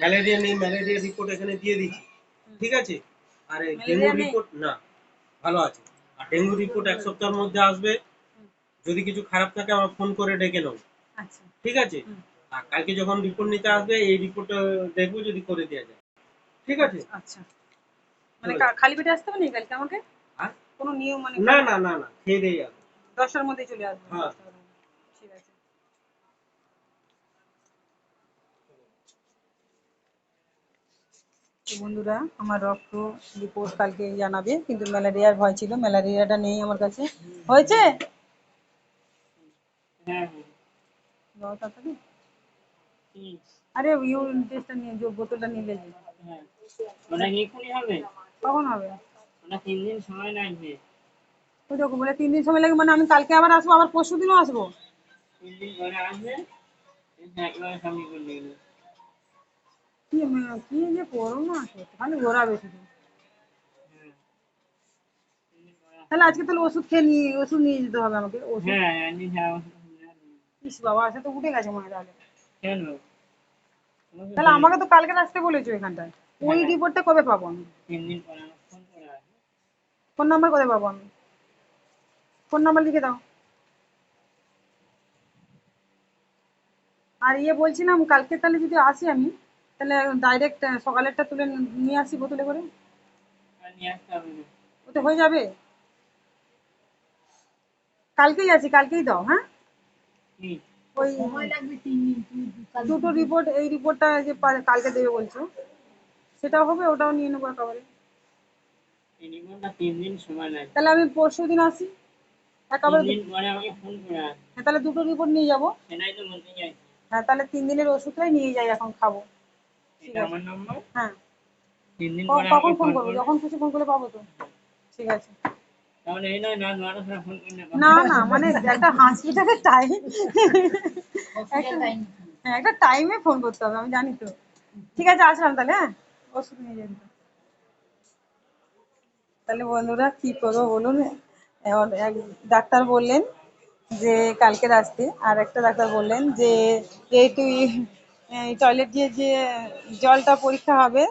Malaria নেই malaria report এখানে দিয়ে দিচ্ছি ঠিক আছে? আর ডেঙ্গু রিপোর্ট না ভালো আছে। আর ডেঙ্গু রিপোর্ট এক সপ্তাহের মধ্যে আসবে। যদি কিছু খারাপ থাকে আমার ফোন করে ডেকে নেব আচ্ছা। ঠিক আছে? আর কালকে যখন রিপোর্ট নিতে আসবে এই রিপোর্ট দেখব যদি করে দেওয়া যায়। ঠিক আছে? আচ্ছা। মানে খালি পেটে আসতে হবে না কালকে আমাকে? কোনো নিয়ম মানে না না না না খেয়ে দিয়ে যাবে। দশটার মধ্যে চলে আসবে। হ্যাঁ। ঠিক আছে তো বন্ধুরা আমার রক্ত রিপোর্ট কালকে জানাবে কিন্তু ম্যালেরিয়ার ভয় ছিল ম্যালেরিয়াটা নেই আমার কাছে। হয়েছে? হ্যাঁ হুম, আরে ইউরিন টেস্টটা নিয়ে যে বোতলটা নিলে যে হ্যাঁ। কখন হবে? তিন দিন সময় লাগবে। ওই রকম বলে তিন দিন সময় লাগে মানে আমি কালকে আবার আসব আবার পরশু দিনও আসব। তিন দিন পরে আসবে সামনে করে কি কি যে করো না খালি ঘোরাবে শুধু তাহলে আজকে তাহলে ওষুধ খেয়ে নিয়ে ওষুধ নিয়ে যেতে হবে আমাকে ওষুধ? হ্যাঁ হ্যাঁ নিয়ে যাওয়া ইস বাবা সে তো উঠে গেছে মনে হয় তাহলে তাহলে আমাকে তো কালকে আসতে বলেছ এখানটায়। ওই রিপোর্টটা কবে পাবো আমি? ফোন নাম্বার কবে পাবো আমি? ফোন নাম্বার লিখে দাও। আর ইয়ে বলছিলাম কালকে তাহলে যদি আসি আমি তাহলে ডাইরেক্ট সকালেরটা তুলে নিয়ে আসি বোতলে করে? না ওতে হয়ে যাবে? কালকেই আছি কালকেই দাও হ্যাঁ? ওই দুটো রিপোর্ট এই রিপোর্টটা যে কালকে দেবে বলছো। সেটাও হবে ওটাও নিয়ে নেব একেবারে। এই রিপোর্টটা তিন দিন সময় লাগবে। তাহলে আমি পরশু দিন আসি। একেবারে হ্যাঁ তাহলে দুটো রিপোর্ট নিয়ে যাব। হ্যাঁ তাহলে তিন দিনের ওষুধটাই নিয়ে যাই এখন খাব। এটা আমার নম্বর? হ্যাঁ। তিন দিন পরে কখন ফোন ফোন যখন খুশি ফোন করলে পাবো তো। ঠিক আছে। তাহলে এই নয় না ফোন না না মানে একটা হসপিটালের টাইম হ্যাঁ একটা টাইমে ফোন করতে হবে আমি জানি তো। ঠিক আছে আসলাম তাহলে হ্যাঁ? ওষুধ নিয়ে তাহলে বন্ধুরা কি করব বলুন? এক ডাক্তার বললেন যে কালকে আসতে আর একটা ডাক্তার বললেন যে যেহেতু এই টয়লেট দিয়ে যে জলটা পরীক্ষা হবে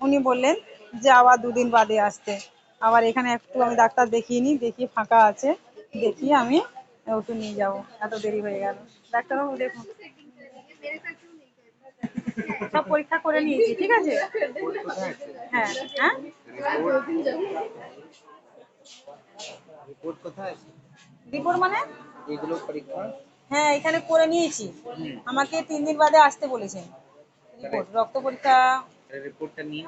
উনি বললেন যে আবার দুদিন বাদে আসতে। আবার এখানে একটু আমি ডাক্তার দেখিয়ে নিই দেখি ফাঁকা আছে দেখিয়ে আমি ওটু নিয়ে যাব। এত দেরি হয়ে গেল। ডাক্তারবাবু দেখুন। সব পরীক্ষা করে নিয়েছি ঠিক আছে? হ্যাঁ হ্যাঁ? রিপোর্ট কোথায় রিপোর্ট মানে? এগুলো পরীক্ষা। হ্যাঁ এখানে করে নিয়েছি। আমাকে তিন দিন বাদে আসতে বলেছেন রিপোর্ট রক্ত পরীক্ষা। রিপোর্টটা নিয়ে?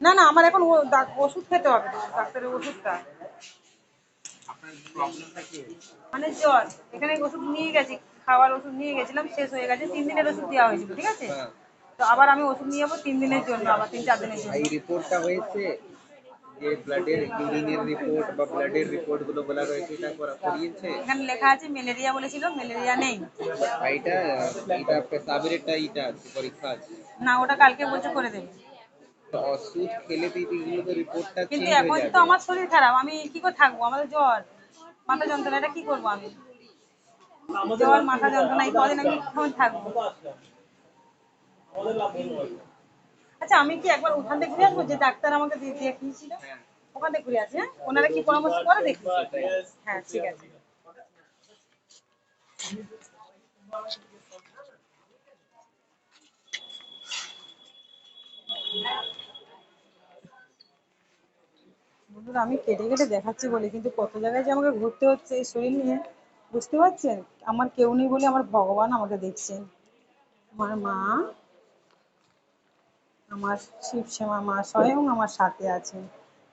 না না আমার এখন ওষুধ খেতে হবে ডাক্তারের ওষুধটা। মানে জ্বর এখানে ওষুধ নিয়ে গেছি খাওয়ার ওষুধ নিয়ে গেছিলাম শেষ হয়ে গেছে তিন দিনের ওষুধ দেওয়া হয়েছিল ঠিক আছে? হ্যাঁ। তো আবার আমি ওষুধ নিয়ে যাব তিন দিনের জন্য আবার তিন চার দিনের জন্য। এই রিপোর্টটা হয়েছে? যে ব্লাডের ইউরিনের রিপোর্ট বা ব্লাডের রিপোর্টগুলো বলা রয়েছে এটা করা করিয়েছে? এখানে লেখা আছে ম্যালেরিয়া বলেছিল ম্যালেরিয়া নেই। এটা এটা পেশাবের এটা আছে পরীক্ষা আছে। না ওটা কালকে বলছে করে দেবে। তো ওষুধ খেলে তো এগুলো তো রিপোর্টটা কিন্তু এখন তো আমার শরীর খারাপ আমি কি করে থাকব? আমাদের জ্বর মাথা যন্ত্রণা এটা কি করব আমি? জ্বর মাথা যন্ত্রণা এই কদিন আমি কেমন থাকব? আচ্ছা আমি কি একবার ওখান থেকে ঘুরে আসব? যে ডাক্তার আমাকে দেখিয়েছিল ওখান থেকে ঘুরে আসি হ্যাঁ? ওনারা কি পরামর্শ করে দেখি? হ্যাঁ ঠিক আছে। আমি কেটে কেটে দেখাচ্ছি বলে, কিন্তু কত জায়গায় যে আমাকে ঘুরতে হচ্ছে এই শরীর নিয়ে, বুঝতে পারছেন? আমার কেউ নেই বলে আমার ভগবান আমাকে দেখছেন। আমার মা আমার শিব শিবশ্যামা মা স্বয়ং আমার সাথে আছেন।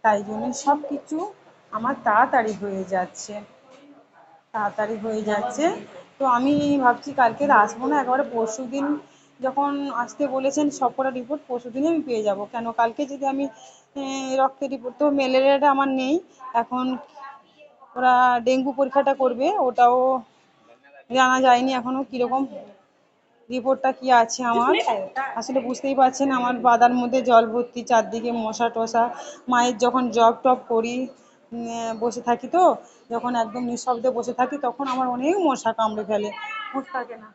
তাই জন্য সব কিছু আমার তাড়াতাড়ি হয়ে যাচ্ছে। তাড়াতাড়ি হয়ে যাচ্ছে। তো আমি ভাবছি কালকে আসব না, একেবারে পরশু দিন যখন আসতে বলেছেন সব কটা রিপোর্ট পরশু দিনই আমি পেয়ে যাব। কেন কালকে যদি আমি রক্তের রিপোর্ট তো ম্যালেরিয়াটা আমার নেই। এখন ওরা ডেঙ্গু পরীক্ষাটা করবে, ওটাও জানা যায়নি এখনও কীরকম রিপোর্টটা কি আছে আমার? আসলে বুঝতেই পারছেন আমার বাদার মধ্যে জল ভর্তি চারদিকে মশা টশা। মায়ের যখন জব টপ করি বসে থাকি তো যখন একদম নিঃশব্দে বসে থাকি তখন আমার অনেক মশা কামড়ে ফেলে। হুঁশ থাকে না।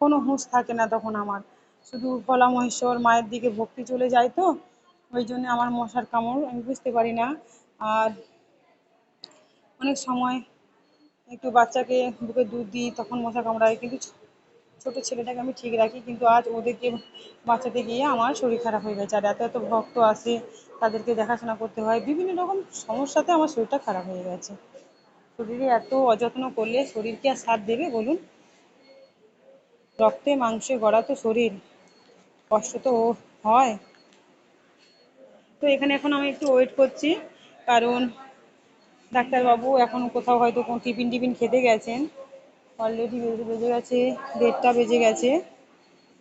কোনো হুঁশ থাকে না তখন আমার। শুধু ভোলা মহেশ্বর মায়ের দিকে ভক্তি চলে যায় তো ওই জন্য আমার মশার কামড় আমি বুঝতে পারি না। আর অনেক সময় একটু বাচ্চাকে বুকে দুধ দিই তখন মশা কামড়ায় কিন্তু ছোট ছেলেটাকে আমি ঠিক রাখি, কিন্তু আজ ওদেরকে বাঁচাতে গিয়ে আমার শরীর খারাপ হয়ে গেছে। আর এত এত ভক্ত আসে তাদেরকে দেখাশোনা করতে হয়। বিভিন্ন রকম সমস্যাতে আমার শরীরটা খারাপ হয়ে গেছে। শরীরে এত অযত্ন করলে শরীর কি আর সাথ দেবে বলুন? রক্তে, মাংসে, গড়া তো শরীর। কষ্ট তো হয়। তো এখানে এখন আমি একটু ওয়েট করছি, কারণ ডাক্তারবাবু এখন কোথাও হয়তো কোন টিফিন টিফিন খেতে গেছেন। অলরেডি বেজে গেছে, দেড়টা বেজে গেছে।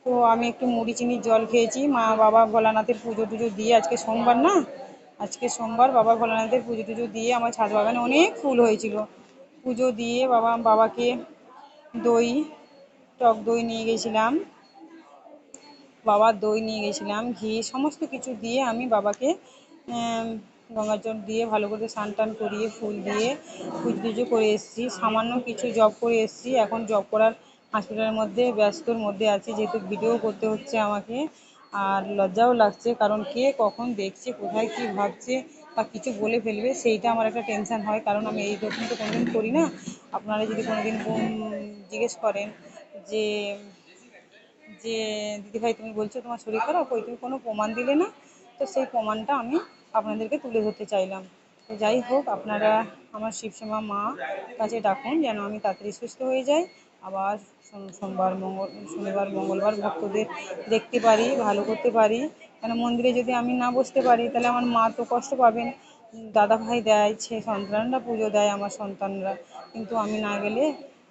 তো আমি একটু মুড়ি চিনির জল খেয়েছি। মা বাবা ভোলানাথের পুজো টুজো দিয়ে আজকে সোমবার না? আজকে সোমবার বাবা ভোলানাথের পুজো টুজো দিয়ে আমার ছাদ বাগানে অনেক ফুল হয়েছিল। পুজো দিয়ে বাবা, বাবাকে দই, টক দই নিয়ে গেছিলাম। বাবার দই নিয়ে গেছিলাম, ঘি, সমস্ত কিছু দিয়ে আমি বাবাকে গঙ্গার জল দিয়ে ভালো করে স্নান টান করিয়ে, ফুল দিয়ে পুজো টুজো করে এসেছি। সামান্য কিছু জব করে এসেছি। এখন জব করার হসপিটালের মধ্যে, ব্যস্তর মধ্যে আছি, যেহেতু ভিডিও করতে হচ্ছে আমাকে। আর লজ্জাও লাগছে, কারণ কে কখন দেখছে, কোথায় কি ভাবছে বা কিছু বলে ফেলবে, সেইটা আমার একটা টেনশন হয়। কারণ আমি এই রকম তো কোনোদিন করি না। আপনারা যদি কোনোদিন জিজ্ঞেস করেন যে যে দিদিভাই তুমি বলছো তোমার শরীর খারাপ? ওই তুমি কোনো প্রমাণ দিলে না? তো সেই প্রমাণটা আমি আপনাদেরকে তুলে ধরতে চাইলাম। তো যাই হোক, আপনারা আমার শিবসেমা মা কাছে ডাকুন যেন আমি তাড়াতাড়ি সুস্থ হয়ে যাই। আবার সোমবার, মঙ্গল, শনিবার, মঙ্গলবার ভক্তদের দেখতে পারি, ভালো করতে পারি। কেন মন্দিরে যদি আমি না বসতে পারি, তাহলে আমার মা তো কষ্ট পাবেন। দাদা ভাই দেয় সে সন্তানরা পুজো দেয় আমার সন্তানরা। কিন্তু আমি না গেলে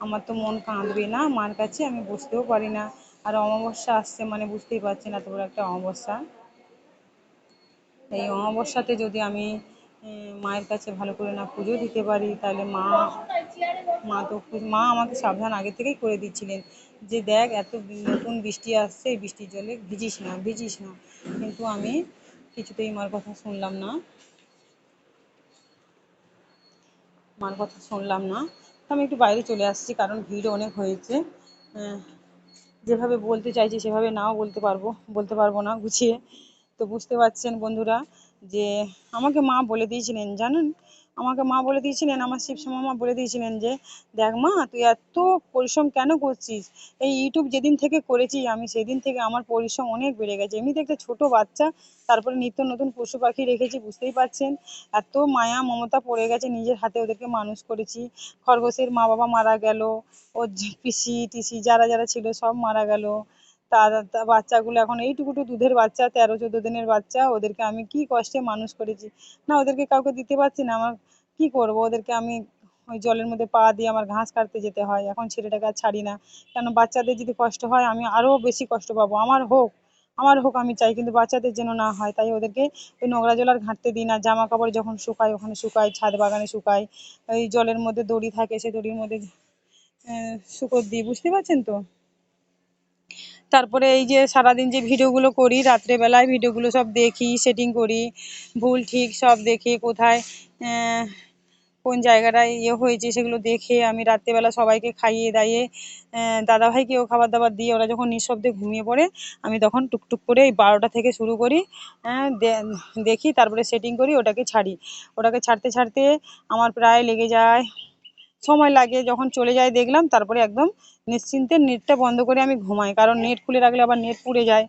আমার তো মন কাঁদবে না, মার কাছে আমি বসতেও পারি না। আর অমাবস্যা আসছে মানে বুঝতেই পারছেন, এত বড় একটা অমাবস্যা। এই অমাবস্যাতে যদি আমি মায়ের কাছে ভালো করে না পুজো দিতে পারি, তাহলে মা মা তো মা আমাকে সাবধান আগে থেকেই করে দিচ্ছিলেন যে দেখ এত নতুন বৃষ্টি আসছে, এই বৃষ্টির জলে ভিজিস না ভিজিস না। কিন্তু আমি কিছুতেই মার কথা শুনলাম না। মার কথা শুনলাম না। আমি একটু বাইরে চলে আসছি, কারণ ভিড় অনেক হয়েছে। যেভাবে বলতে চাইছি সেভাবে নাও বলতে পারব বলতে পারব না, গুছিয়ে। তো বুঝতে পারছেন বন্ধুরা যে আমাকে মা বলে দিয়েছিলেন, জানেন? আমাকে মা বলে দিয়েছিলেন, আমার শিবশ্যামা মা বলে দিয়েছিলেন যে, দেখ মা, তুই এত পরিশ্রম কেন করছিস? এই ইউটিউব যেদিন থেকে করেছি আমি, সেদিন থেকে আমার পরিশ্রম অনেক বেড়ে গেছে। এমনিতে একটা ছোট বাচ্চা, তারপরে নিত্য নতুন পশু পাখি রেখেছি, বুঝতেই পারছেন? এত মায়া, মমতা পড়ে গেছে, নিজের হাতে ওদেরকে মানুষ করেছি। খরগোশের মা বাবা মারা গেল, ওর পিসি টিসি যারা যারা ছিল সব মারা গেল। তা তা বাচ্চাগুলো এখন এইটুকুটু দুধের বাচ্চা, তেরো, চোদ্দ দিনের বাচ্চা, ওদেরকে আমি কি কষ্টে মানুষ করেছি। না, ওদেরকে কাউকে দিতে পারছি না, আমার কি করব? ওদেরকে আমি ওই জলের মধ্যে পা দিয়ে আমার ঘাস কাটতে যেতে হয়, এখন ছেলেটাকে আর ছাড়ি না। কেন বাচ্চাদের যদি কষ্ট হয়, আমি আরও বেশি কষ্ট পাবো। আমার হোক আমার হোক, আমি চাই, কিন্তু বাচ্চাদের যেন না হয়, তাই ওদেরকে ওই নোংরা জল আর ঘাঁটতে দিই না। জামা কাপড় যখন শুকায়, ওখানে শুকায়, ছাদ বাগানে শুকায়, ওই জলের মধ্যে দড়ি থাকে সেই দড়ির মধ্যে শুকোর দিই, বুঝতে পারছেন তো? তারপরে এই যে সারাদিন যে ভিডিওগুলো করি, রাত্রেবেলায় ভিডিওগুলো সব দেখি সেটিং করি, ভুল ঠিক সব দেখে কোথায় কোন জায়গাটায় ইয়ে হয়েছে সেগুলো দেখে আমি রাত্রেবেলা সবাইকে খাইয়ে দাইয়ে দাদাভাইকেও খাবার দাবার দিয়ে ওরা যখন নিঃশব্দে ঘুমিয়ে পড়ে, আমি তখন টুকটুক করে এই বারোটা থেকে শুরু করি দেখি, তারপরে সেটিং করি, ওটাকে ছাড়ি। ওটাকে ছাড়তে ছাড়তে আমার প্রায় লেগে যায় সময় লাগে, যখন চলে যায় দেখলাম, তারপরে একদম নিশ্চিন্তে নেটটা বন্ধ করে আমি ঘুমাই। কারণ নেট খুলে রাখলে আবার নেট পুড়ে যায়।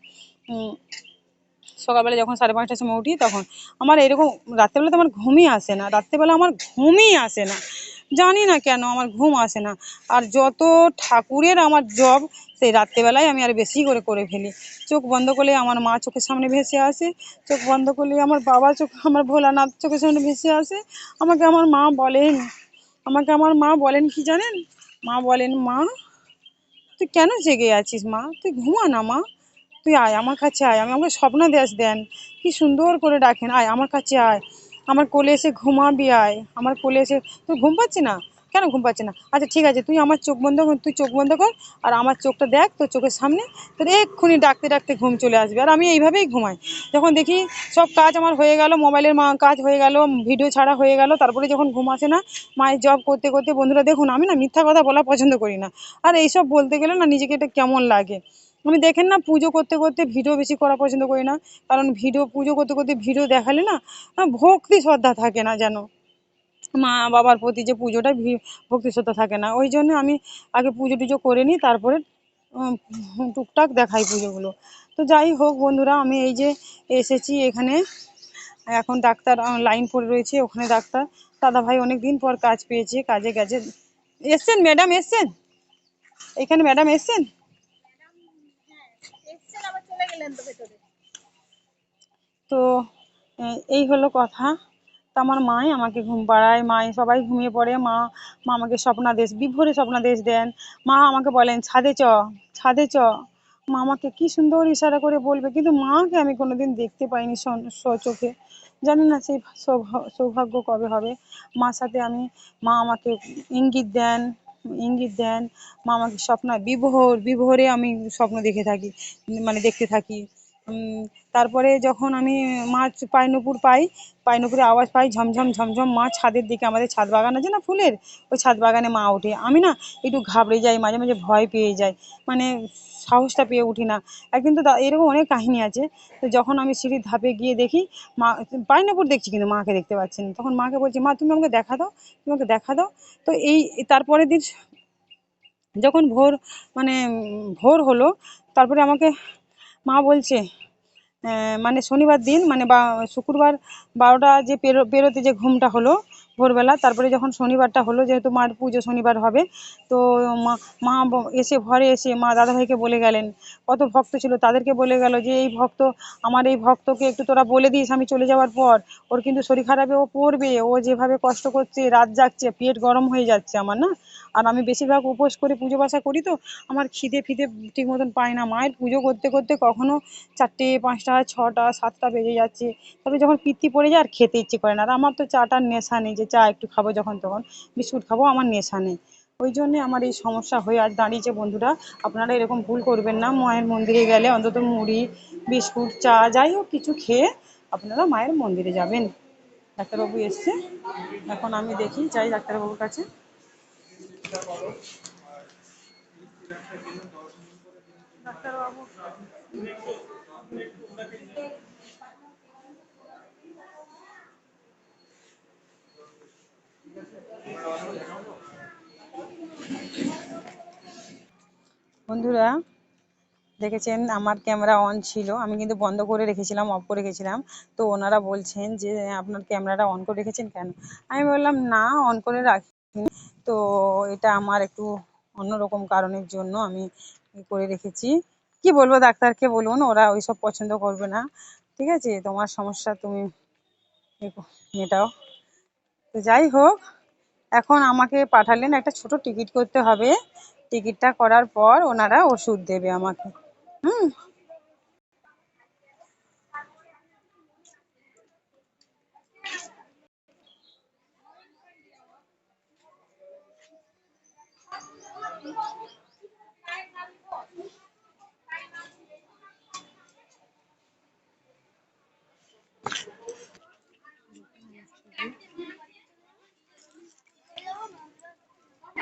সকালবেলা যখন সাড়ে পাঁচটার সময় উঠি, তখন আমার এরকম রাত্রেবেলা তো আমার ঘুমই আসে না। রাত্রেবেলা আমার ঘুমই আসে না। জানি না কেন আমার ঘুম আসে না। আর যত ঠাকুরের আমার জব, সেই রাত্রেবেলায় আমি আর বেশি করে করে ফেলি। চোখ বন্ধ করলে আমার মা চোখের সামনে ভেসে আসে। চোখ বন্ধ করলে আমার বাবা চোখ, আমার ভোলানাথ চোখের সামনে ভেসে আসে। আমাকে আমার মা বলেন আমাকে আমার মা বলেন কি জানেন? মা বলেন, মা, তুই কেন জেগে আছিস মা? তুই ঘুমা না মা। তুই আয়, আমার কাছে আয়। আমি আমাকে স্বপ্ন দেশ দেন। কি সুন্দর করে ডাকেন। আয়, আমার কাছে আয়। আমার কোলে এসে ঘুমাবি, আয়। আমার কোলে এসে তুই ঘুম পাচ্ছি না? কেন ঘুম পাচ্ছে না? আচ্ছা ঠিক আছে, তুই আমার চোখ বন্ধ কর, তুই চোখ বন্ধ কর, আর আমার চোখটা দেখ, তোর চোখের সামনে, তোর এক্ষুনি ডাকতে ডাকতে ঘুম চলে আসবে, আর আমি এইভাবেই ঘুমাই। যখন দেখি সব কাজ আমার হয়ে গেল, মোবাইলের মা কাজ হয়ে গেল, ভিডিও ছাড়া হয়ে গেল, তারপরে যখন ঘুম আসে না, মায়ের জব করতে করতে বন্ধুরা, দেখুন, আমি না মিথ্যা কথা বলা পছন্দ করি না। আর এইসব বলতে গেলে না নিজেকে এটা কেমন লাগে? আমি দেখেন না পুজো করতে করতে ভিডিও বেশি করা পছন্দ করি না, কারণ ভিডিও পুজো করতে করতে ভিডিও দেখালে না ভক্তি শ্রদ্ধা থাকে না যেন। মা বাবার প্রতি যে পুজোটা ভক্তি শ্রদ্ধা থাকে না, ওই জন্য আমি আগে পুজো টুজো করে নিই, তারপরে টুকটাক দেখাই পুজোগুলো। তো যাই হোক বন্ধুরা, আমি এই যে এসেছি এখানে, এখন ডাক্তার লাইন পড়ে রয়েছে, ওখানে ডাক্তার। দাদা ভাই অনেক দিন পর কাজ পেয়েছে, কাজে গেছে। এসছেন ম্যাডাম, এসছেন? এখানে ম্যাডাম এসছেন? তো এই হলো কথা। তো আমার মাই আমাকে ঘুম পাড়ায়, মাই সবাই ঘুমিয়ে পড়ে, মা মা আমাকে স্বপ্নাদেশ বিভোরে স্বপ্নাদেশ দেন। মা আমাকে বলেন, ছাদে চ ছাদে চ। মা আমাকে কি সুন্দর ইশারা করে বলবে, কিন্তু মাকে আমি কোনোদিন দেখতে পাইনি স্বচোখে জানি না সেই সৌভাগ্য কবে হবে। মার সাথে আমি, মা আমাকে ইঙ্গিত দেন ইঙ্গিত দেন, মা আমাকে স্বপ্ন বিভোর, বিভোরে আমি স্বপ্ন দেখে থাকি মানে দেখতে থাকি। তারপরে যখন আমি মাছ পাইনুপুর পাই, পাইনুপুরে আওয়াজ পাই, ঝমঝম ঝমঝম মা ছাদের দিকে, আমাদের ছাদ বাগান আছে না ফুলের? ওই ছাদ বাগানে মা ওঠে। আমি না একটু ঘাবড়ে যাই, মাঝে মাঝে ভয় পেয়ে যাই। মানে সাহসটা পেয়ে উঠি না। একদিন তো এরকম অনেক কাহিনী আছে। তো যখন আমি সিঁড়ির ধাপে গিয়ে দেখি, মা, পাইনাপুর দেখছি কিন্তু মাকে দেখতে পাচ্ছি না। তখন মাকে বলছি, মা, তুমি আমাকে দেখা দাও, তুমি আমাকে দেখা দাও। তো এই, তারপরের দিন যখন ভোর মানে ভোর হলো, তারপরে আমাকে মা বলছে মানে শনিবার দিন মানে বা, শুক্রবার বারোটা যে পেরো, পেরোতে যে ঘুমটা হলো ভোরবেলা, তারপরে যখন শনিবারটা হলো, যেহেতু মার পুজো শনিবার হবে, তো মা মা এসে ঘরে এসে মা দাদাভাইকে বলে গেলেন। কত ভক্ত ছিল, তাদেরকে বলে গেল যে, এই ভক্ত, আমার এই ভক্তকে একটু তোরা বলে দিস, আমি চলে যাওয়ার পর। ওর কিন্তু শরীর খারাপে, ও পড়বে, ও যেভাবে কষ্ট করছে, রাত জাগছে, পেট গরম হয়ে যাচ্ছে আমার, না? আর আমি বেশিরভাগ উপোস করে, পুজো বাসা করি তো, আমার খিদে ফিদে ঠিক মতন পাই না। মায়ের পুজো করতে করতে কখনো চারটে, পাঁচটা, ছটা, সাতটা বেজে যাচ্ছে। তবে যখন পিত্তি পড়ে যায় আর খেতে ইচ্ছে করে না। আর আমার তো চাটার নেশা নেই যে চা একটু খাব যখন তখন, বিস্কুট খাব আমার নেশা নেই। ওই জন্যে আমার এই সমস্যা হয়ে আজ দাঁড়িয়েছে বন্ধুরা, আপনারা এরকম ভুল করবেন না। মায়ের মন্দিরে গেলে অন্তত মুড়ি, বিস্কুট, চা, যাই হোক কিছু খেয়ে আপনারা মায়ের মন্দিরে যাবেন। ডাক্তারবাবু এসছে। এখন আমি দেখি, যাই ডাক্তারবাবুর কাছে। ডাক্তারবাবু। বন্ধুরা দেখেছেন আমার ক্যামেরা অন ছিল। আমি কিন্তু বন্ধ করে রেখেছিলাম অফ করে রেখেছিলাম। তো ওনারা বলছেন যে আপনার ক্যামেরাটা অন করে রেখেছেন কেন? আমি বললাম না অন করে রাখিনি। তো এটা আমার একটু অন্যরকম কারণের জন্য আমি করে রেখেছি। কি বলব ডাক্তারকে বলুন, ওরা ওইসব পছন্দ করবে না। ঠিক আছে? তোমার সমস্যা তুমি মেটাও। তো যাই হোক, এখন আমাকে পাঠালেন একটা ছোট টিকিট করতে হবে। টিকিটটা করার পর ওনারা ওষুধ দেবে আমাকে। হুম?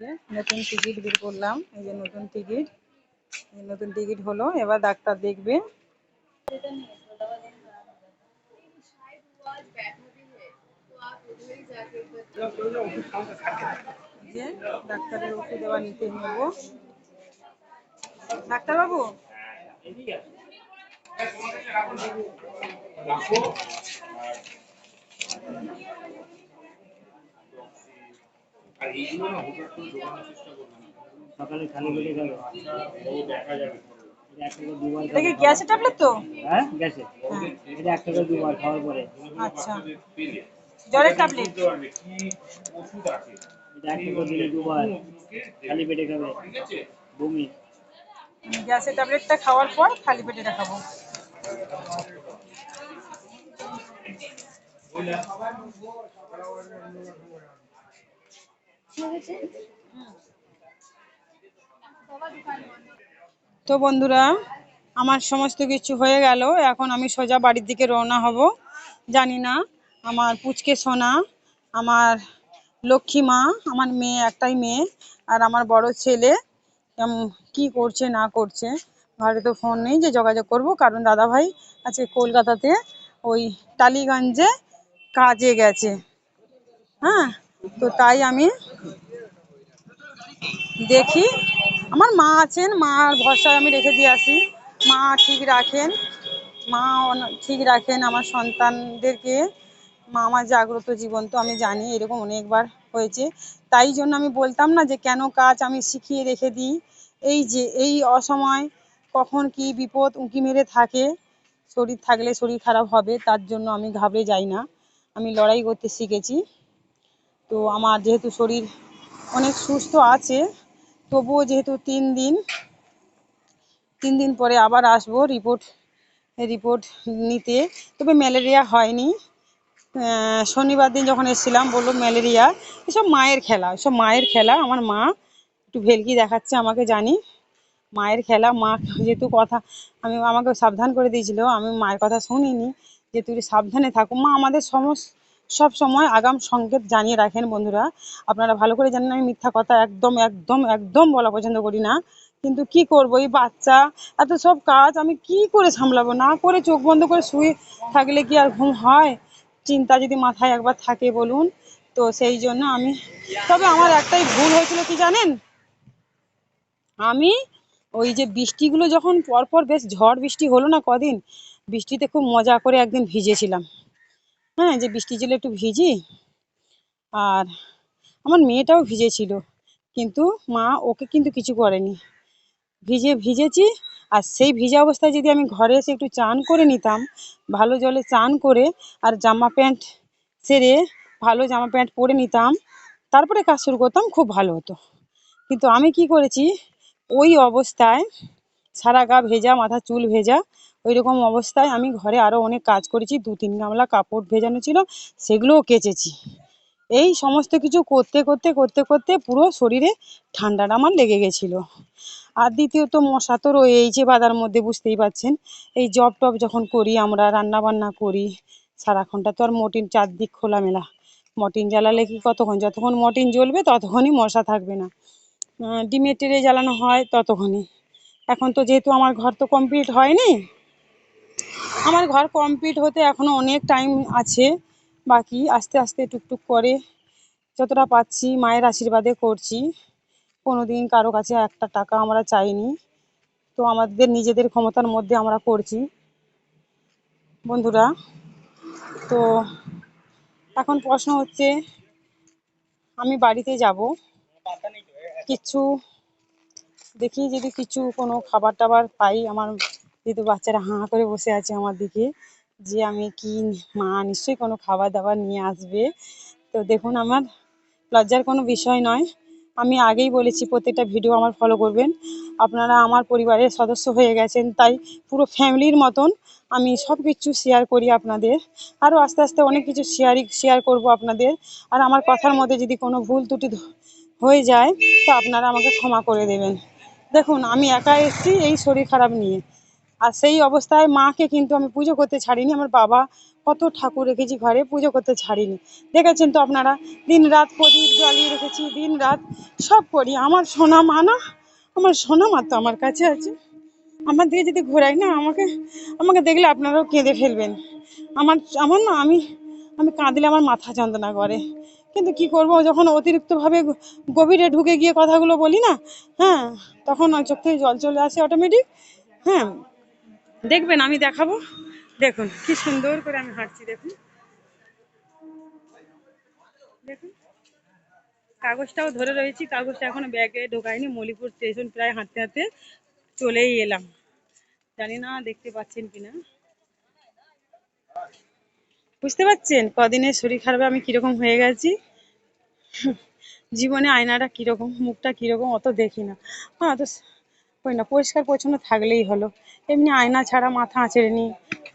যে নতুন টিকিট বের করলাম, এই যে নতুন টিকিট। নতুন টিকিট হলো, এবার ডাক্তার দেখবে। যে ডাক্তারের ওষুধ এবার নিতে নেব। ডাক্তারবাবু? সকালে খালি পেটে গেল। দেখা যাবে। দুবার এটা কি গ্যাসের ট্যাবলেট তো? হ্যাঁ গেছে এটা এক থেকে দুবার খাওয়ার পরে। আচ্ছা। জ্বরের ট্যাবলেট? এটা এক থেকে দিনে দুবার। খালি পেটে খাবে। বমি। গ্যাসের ট্যাবলেটটা খাওয়ার পর খালি পেটে খাব তো বন্ধুরা, আমার সমস্ত কিছু হয়ে গেল। এখন আমি সোজা বাড়ির দিকে রওনা হব। জানি না আমার পুচকে সোনা, আমার লক্ষ্মী মা, আমার মেয়ে একটাই মেয়ে, আর আমার বড় ছেলে। কি করছে, না করছে, ঘরে তো ফোন নেই যে যোগাযোগ করব। কারণ দাদা ভাই আছে কলকাতাতে, ওই টালিগঞ্জে কাজে গেছে। হ্যাঁ? তো তাই আমি দেখি। আমার মা আছেন মার ভরসায় আমি রেখে দিয়ে আসি। মা ঠিক রাখেন, মা ঠিক রাখেন আমার সন্তানদেরকে। মা আমার জাগ্রত জীবন তো আমি জানি, এরকম অনেকবার হয়েছে। তাই জন্য আমি বলতাম না যে কেন কাজ আমি শিখিয়ে রেখে দিই। এই যে, এই অসময় কখন কি বিপদ উঁকি মেরে থাকে, শরীর থাকলে শরীর খারাপ হবে, তার জন্য আমি ঘাবড়ে যাই না। আমি লড়াই করতে শিখেছি। তো আমার যেহেতু শরীর অনেক সুস্থ আছে, তবুও যেহেতু তিন দিন তিন দিন পরে আবার আসব রিপোর্ট রিপোর্ট নিতে। তবে ম্যালেরিয়া হয়নি। শনিবার দিন যখন এসেছিলাম, বলল ম্যালেরিয়া এসব মায়ের খেলা, এসব মায়ের খেলা। আমার মা একটু ভেলকি দেখাচ্ছে আমাকে, জানি। মায়ের খেলা, মা যেহেতু কথা, আমি আমাকে সাবধান করে দিয়েছিল। আমি মায়ের কথা শুনিনি যে তুই সাবধানে থাকো। মা আমাদের সমস্ত সব সময় আগাম সংকেত জানিয়ে রাখেন বন্ধুরা। আপনারা ভালো করে জানেন, আমি মিথ্যা কথা একদম একদম একদম বলা পছন্দ করি না। কিন্তু কি করব, এই বাচ্চা, এত সব কাজ, আমি কি করে সামলাবো? না করে চোখ বন্ধ করে শুয়ে থাকলে কি আর ঘুম হয়? চিন্তা যদি মাথায় একবার থাকে বলুন। তো সেই জন্য আমি, তবে আমার একটাই ভুল হয়েছিল কি জানেন? আমি ওই যে বৃষ্টিগুলো যখন পরপর বেশ ঝড় বৃষ্টি হলো না কদিন, বৃষ্টিতে খুব মজা করে একদিন ভিজেছিলাম। হ্যাঁ যে বৃষ্টি জলে একটু ভিজি, আর আমার মেয়েটাও ভিজেছিল, কিন্তু মা ওকে কিন্তু কিছু করেনি। ভিজে ভিজেছি, আর সেই ভিজা অবস্থায় যদি আমি ঘরে এসে একটু চান করে নিতাম, ভালো জলে চান করে আর জামা প্যান্ট সেরে ভালো জামা প্যান্ট পরে নিতাম, তারপরে কাজ শুরু করতাম, খুব ভালো হতো। কিন্তু আমি কি করেছি, ওই অবস্থায় সারা গা ভেজা মাথা চুল ভেজা ওই রকম অবস্থায় আমি ঘরে আরও অনেক কাজ করেছি, দু তিন গামলা কাপড় ভেজানো ছিল, সেগুলোও কেচেছি। এই সমস্ত কিছু করতে করতে করতে করতে পুরো শরীরে ঠান্ডাটা আমার লেগে গেছিল। আর দ্বিতীয়ত মশা তো রয়েইছে বাদার মধ্যে, বুঝতেই পারছেন। এই জব টব যখন করি আমরা রান্না বান্না করি, সারাক্ষণটা তো আর মটিন চারদিক খোলামেলা। মটিন জ্বালালে কি কতক্ষণ? যতক্ষণ মটিন জ্বলবে ততক্ষণই মশা থাকবে না। ডিমের ট্রে জ্বালানো হয় ততক্ষণই। এখন তো যেহেতু আমার ঘর তো কমপ্লিট হয়নি আমার ঘর কমপ্লিট হতে এখনও অনেক টাইম আছে, বাকি আস্তে আস্তে টুকটুক করে যতটা পাচ্ছি মায়ের আশীর্বাদে করছি। কোনো দিন কারও কাছে একটা টাকা আমরা চাইনি, তো আমাদের নিজেদের ক্ষমতার মধ্যে আমরা করছি। বন্ধুরা, তো এখন প্রশ্ন হচ্ছে, আমি বাড়িতে যাব, কিছু দেখি যদি কিছু কোনো খাবার টাবার পাই আমার যেহেতু বাচ্চারা হাঁ করে বসে আছে আমার দিকে, যে আমি কি, মা নিশ্চয়ই কোনো খাবার দাবার নিয়ে আসবে। তো দেখুন আমার, লজ্জার কোনো বিষয় নয়। আমি আগেই বলেছি প্রত্যেকটা ভিডিও আমার ফলো করবেন। আপনারা আমার পরিবারের সদস্য হয়ে গেছেন, তাই পুরো ফ্যামিলির মতন আমি সব কিছু শেয়ার করি আপনাদের। আরও আস্তে আস্তে অনেক কিছু শেয়ারই শেয়ার করব আপনাদের। আর আমার কথার মধ্যে যদি কোনো ভুল ত্রুটি হয়ে যায়, তো আপনারা আমাকে ক্ষমা করে দেবেন। দেখুন, আমি একা এসেছি, এই শরীর খারাপ নিয়ে। আর সেই অবস্থায় মাকে কিন্তু আমি পুজো করতে ছাড়িনি, আমার বাবা কত ঠাকুর রেখেছি ঘরে পুজো করতে ছাড়িনি। দেখেছেন তো আপনারা দিন রাত প্রদীপ জ্বালিয়ে রেখেছি দিন রাত সব করি। আমার সোনা মা না, আমার সোনা মা তো আমার কাছে আছে। আমার দিকে যদি ঘোরাই না, আমাকে আমাকে দেখলে আপনারাও কেঁদে ফেলবেন। আমার আমার না, আমি আমি কাঁদলে আমার মাথা যন্ত্রণা করে। কিন্তু কি করব, যখন অতিরিক্তভাবে গভীরে ঢুকে গিয়ে কথাগুলো বলি না হ্যাঁ তখন চোখ থেকে জল চলে আসে অটোমেটিক হ্যাঁ। দেখবেন, আমি দেখাবো। দেখুন, কি সুন্দর করে আমি হাঁটছি, দেখুন। দেখুন, কাগজটাও ধরে রয়েছি, কাগজটা এখনও ব্যাগে ঢোকায়নি। মলিপুর স্টেশন প্রায় হাঁটতে হাঁটতে চলেই এলাম। জানি না দেখতে পাচ্ছেন কিনা। বুঝতে পারছেন কদিনের শরীর খারাপে আমি কীরকম হয়ে গেছি? জীবনে আয়নাটা কীরকম, মুখটা কীরকম অত দেখি না। হ্যাঁ ওই না, পরিষ্কার পরিচ্ছন্ন থাকলেই হলো। এমনি আয়না ছাড়া মাথা আঁচড়ে নিই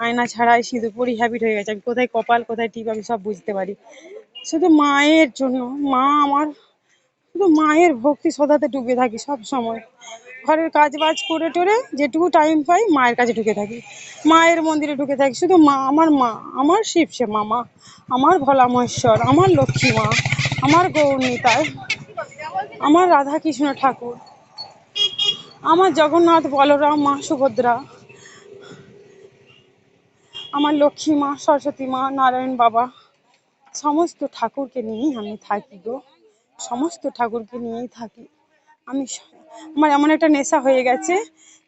আয়না ছাড়াই সিঁদুর পরি হ্যাবিট হয়ে গেছে। আমি কোথায় কপাল, কোথায় টিপ, আমি সব বুঝতে পারি। শুধু মায়ের জন্য, মা আমার, শুধু মায়ের ভক্তি শ্রদ্ধাতে ডুবে থাকি সব সময়। ঘরের কাজ বাজ করে টোরে যেটুকু টাইম পাই মায়ের কাছে ঢুকে থাকি। মায়ের মন্দিরে ঢুকে থাকি। শুধু মা, আমার মা, আমার শিব সে মামা, আমার ভোলা মহেশ্বর আমার লক্ষ্মী মা, আমার গৌরনীতায় আমার রাধা কৃষ্ণ ঠাকুর। আমার জগন্নাথ, বলরাম, মা সুভদ্রা, আমার লক্ষ্মী মা, সরস্বতী মা, নারায়ণ বাবা, সমস্ত ঠাকুরকে নিয়েই আমি থাকি গো। সমস্ত ঠাকুরকে নিয়েই থাকি। আমি আমার এমন একটা নেশা হয়ে গেছে,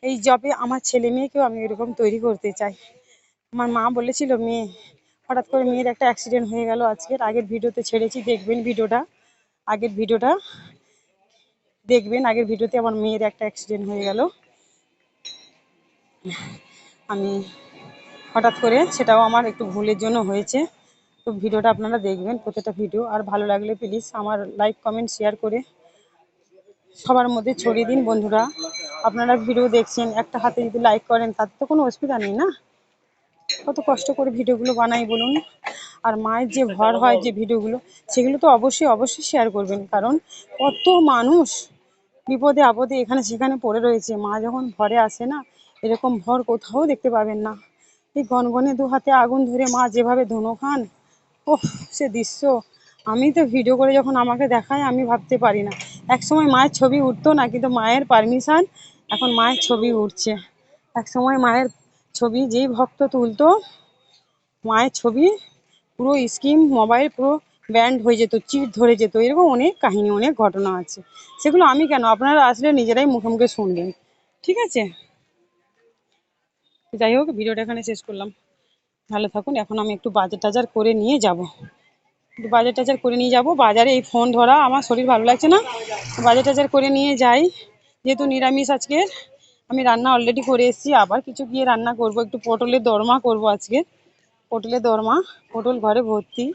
এই জবে আমার ছেলে মেয়েকেও আমি এরকম তৈরি করতে চাই। আমার মা বলেছিল, মেয়ে, হঠাৎ করে মেয়ের একটা অ্যাক্সিডেন্ট হয়ে গেল আজকের। আগের ভিডিওতে ছেড়েছি, দেখবেন ভিডিওটা আগের ভিডিওটা দেখবেন, আগের ভিডিওতে আমার মেয়ের একটা অ্যাক্সিডেন্ট হয়ে গেল। আমি হঠাৎ করে সেটাও আমার একটু ভুলের জন্য হয়েছে। তো ভিডিওটা আপনারা দেখবেন প্রত্যেকটা ভিডিও। আর ভালো লাগলে প্লিজ আমার লাইক কমেন্ট শেয়ার করে সবার মধ্যে ছড়িয়ে দিন বন্ধুরা। আপনারা ভিডিও দেখছেন, একটা হাতে যদি লাইক করেন, তাতে তো কোনো অসুবিধা নেই না? কত কষ্ট করে ভিডিওগুলো বানাই বলুন। আর মায়ের যে ভর হয় যে ভিডিওগুলো, সেগুলো তো অবশ্যই অবশ্যই শেয়ার করবেন। কারণ কত মানুষ বিপদে আপদে এখানে সেখানে পড়ে রয়েছে। মা যখন ভরে আসে না, এরকম ভর কোথাও দেখতে পাবেন না। এই গনগনে দু হাতে আগুন ধরে মা যেভাবে ধুনো খান, ওহ, সে দৃশ্য। আমি তো ভিডিও করে যখন আমাকে দেখায়, আমি ভাবতে পারি না। এক সময় মায়ের ছবি উঠতো না, কিন্তু মায়ের পারমিশন এখন মায়ের ছবি উঠছে। এক সময় মায়ের ছবি যেই ভক্ত তুলতো, মায়ের ছবি পুরো স্ক্রিন মোবাইল পুরো ব্যান্ড হয়ে যেত চিট ধরে যেত, এরকম অনেক কাহিনী, অনেক ঘটনা আছে। সেগুলো আমি কেন? আপনারা আসলে নিজেরাই মুখে মুখে শুনবেন। ঠিক আছে? যাই হোক, ভিডিওটা এখানে শেষ করলাম। ভালো থাকুন। এখন আমি একটু বাজার টাজার করে নিয়ে যাব। একটু বাজার টাজার করে নিয়ে যাব। বাজারে এই ফোন ধরা আমার শরীর ভালো লাগছে না। বাজার টাজার করে নিয়ে যাই। যেহেতু নিরামিষ আজকে, আমি রান্না অলরেডি করে এসেছি। আবার কিছু গিয়ে রান্না করব। একটু পটলের দরমা করব আজকে। পটলের দরমা, পটল ঘরে ভর্তি।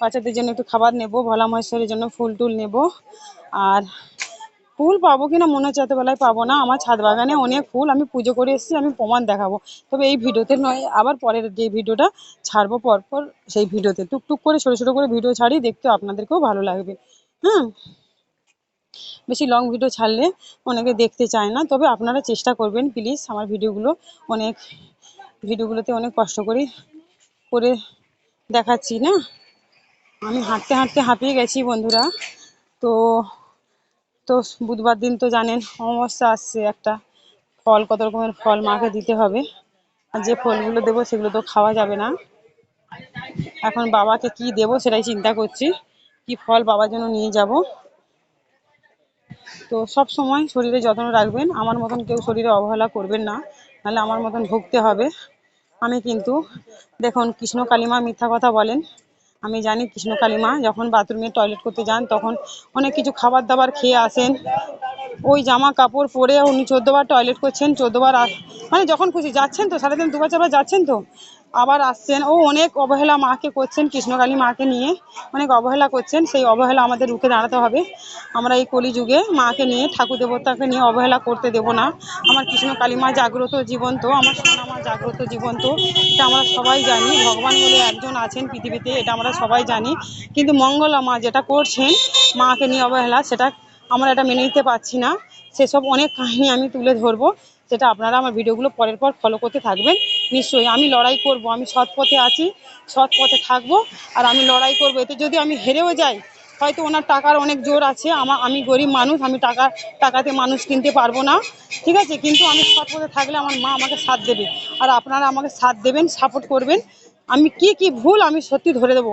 বাচ্চাদের জন্য একটু খাবার নেব, ভোলা মহেশ্বরের জন্য ফুল টুল নেব। আর ফুল পাবো কিনা মনে হচ্ছে এত বেলায় পাবো না। আমার ছাদ বাগানে অনেক ফুল, আমি পুজো করে এসেছি, আমি প্রমাণ দেখাবো। তবে এই ভিডিওতে নয়, আবার পরের যে ভিডিওটা ছাড়বো পরপর, সেই ভিডিওতে টুকটুক করে, ছোটো ছোটো করে ভিডিও ছাড়ি দেখতে আপনাদেরকেও ভালো লাগবে। হ্যাঁ বেশি লং ভিডিও ছাড়লে অনেকে দেখতে চায় না, তবে আপনারা চেষ্টা করবেন প্লিজ আমার ভিডিওগুলো অনেক, ভিডিওগুলোতে অনেক কষ্ট করে করে দেখাচ্ছি, না? আমি হাঁটতে হাঁটতে হাঁপিয়ে গেছি বন্ধুরা। তো তো বুধবার দিন তো জানেন, অমাবস্যা আসছে একটা। ফল কত রকমের ফল মাকে দিতে হবে। আর যে ফলগুলো দেবো সেগুলো তো খাওয়া যাবে না। এখন বাবাকে কি দেবো সেটাই চিন্তা করছি, কি ফল বাবার জন্য নিয়ে যাব। তো সব সময় শরীরে যত্ন রাখবেন। আমার মতন কেউ শরীরে অবহেলা করবেন না, নাহলে আমার মতন ভুগতে হবে। আমি কিন্তু, দেখুন, কৃষ্ণ কালিমা মিথ্যা কথা বলেন। আমি জানি কৃষ্ণ কালিমা, যখন বাথরুমে টয়লেট করতে যান, তখন অনেক কিছু খাবার দাবার খেয়ে আসেন। ওই জামা কাপড় পরে উনি চোদ্দবার টয়লেট করছেন, চোদ্দবার মানে যখন খুশি যাচ্ছেন তো, সারাদিন দুবার চারবার যাচ্ছেন তো? আবার আসছেন। ও অনেক অবহেলা মাকে করছেন, কৃষ্ণকালী মাকে নিয়ে। অনেক অবহেলা করছেন, সেই অবহেলা আমাদের রুখে দাঁড়াতে হবে। আমরা এই কলিযুগে মাকে নিয়ে ঠাকুর দেবতাকে নিয়ে অবহেলা করতে দেব না। আমার কৃষ্ণ কালী মা জাগ্রত জীবন্ত, আমার সোনা মা জাগ্রত জীবন্ত। এটা আমরা সবাই জানি, ভগবান বলে একজন আছেন পৃথিবীতে, এটা আমরা সবাই জানি। কিন্তু মঙ্গলা মা যেটা করছেন, মাকে নিয়ে অবহেলা, সেটা আমরা এটা মেনে নিতে পারছি না। সেসব অনেক কাহিনী আমি তুলে ধরবো। সেটা আপনারা আমার ভিডিওগুলো পরের পর ফলো করতে থাকবেন। নিশ্চয়ই আমি লড়াই করব, আমি সৎ পথে আছি, সৎ পথে থাকব আর আমি লড়াই করব। এতে যদি আমি হেরেও যাই, হয়তো ওনার টাকার অনেক জোর আছে আমার আমি গরিব মানুষ, আমি টাকা, টাকাতে মানুষ কিনতে পারব না। ঠিক আছে? কিন্তু আমি সৎ পথে থাকলে আমার মা আমাকে সাথ দেবে। আর আপনারা আমাকে সাথ দেবেন সাপোর্ট করবেন। আমি কি কি ভুল আমি সত্যি ধরে দেবো?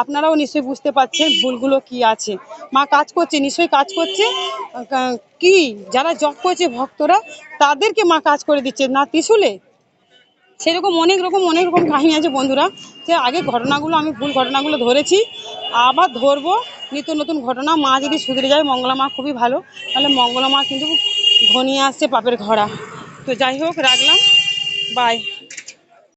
আপনারাও নিশ্চয়ই বুঝতে পারছেন ভুলগুলো কি আছে। মা কাজ করছে, নিশ্চয়ই কাজ করছে। কি, যারা জব করছে ভক্তরা, তাদেরকে মা কাজ করে দিচ্ছে। না, ত্রিশুলে? সেরকম অনেক রকম অনেক রকম কাহিনী আছে বন্ধুরা সে আগে ঘটনাগুলো, আমি ভুল ঘটনাগুলো ধরেছি, আবার ধরবো। নিত্য নতুন ঘটনা, মা যদি সুধরে যায়, মঙ্গলা মা খুবই ভালো। তাহলে মঙ্গলা মা কিন্তু ঘনিয়ে আসছে পাপের ঘোড়া। তো যাই হোক, রাখলাম। বাই